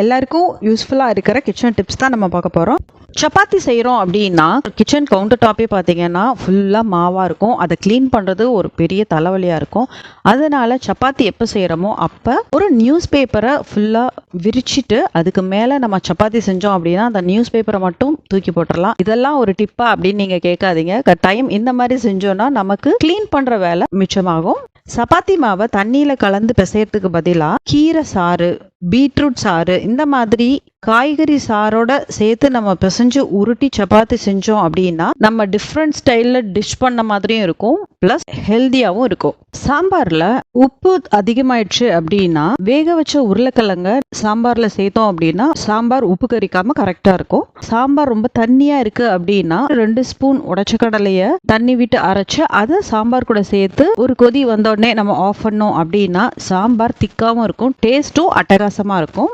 எல்லாருக்கும் யூஸ்ஃபுல்லாக இருக்கிற கிச்சன் டிப்ஸ் தான் நம்ம பார்க்க போகிறோம் சப்பாத்தி செய்கிறோம் அப்படின்னா கிச்சன் கவுண்டர் டாப்பே பார்த்தீங்கன்னா ஃபுல்லாக மாவாக இருக்கும். அதை க்ளீன் பண்ணுறது ஒரு பெரிய தலைவலியாக இருக்கும். அதனால் சப்பாத்தி எப்போ செய்கிறோமோ அப்போ ஒரு நியூஸ் பேப்பரை ஃபுல்லாக விரிச்சிட்டு அதுக்கு மேலே நம்ம சப்பாத்தி செஞ்சோம் அப்படின்னா அந்த நியூஸ் பேப்பரை மட்டும் தூக்கி போட்டுடலாம் இதெல்லாம் ஒரு டிப்பா அப்படின்னு நீங்கள் கேட்காதீங்க. டைம் இந்த மாதிரி செஞ்சோன்னா நமக்கு க்ளீன் பண்ணுற வேலை மிச்சமாகும். சப்பாத்தி மாவை தண்ணியில் கலந்து பிசையறதுக்கு பதிலாக கீரை சாறு பீட்ரூட் சாறு இந்த மாதிரி காய்கறி சாரோட சேர்த்து நம்ம பிசைஞ்சு உருட்டி சப்பாத்தி செஞ்சோம் அப்படின்னா நம்ம டிஃப்ரெண்ட் ஸ்டைலில் டிஷ் பண்ண மாதிரியும் இருக்கும். ப்ளஸ் ஹெல்த்தியாகவும் இருக்கும். சாம்பாரில் உப்பு அதிகமாயிடுச்சு அப்படின்னா வேக வச்ச உருளைக்கிழங்க சாம்பாரில் சேர்த்தோம் அப்படின்னா சாம்பார் உப்பு கறிக்காமல் கரெக்டாக இருக்கும். சாம்பார் ரொம்ப தண்ணியாக இருக்குது அப்படின்னா ரெண்டு ஸ்பூன் உடச்ச கடலையை தண்ணி விட்டு அரைச்சு அதை சாம்பார் கூட சேர்த்து ஒரு கொதி வந்தோடனே நம்ம ஆஃப் பண்ணோம் அப்படின்னா சாம்பார் திக்காகவும் இருக்கும் டேஸ்ட்டும் அட்டகாசமாக இருக்கும்.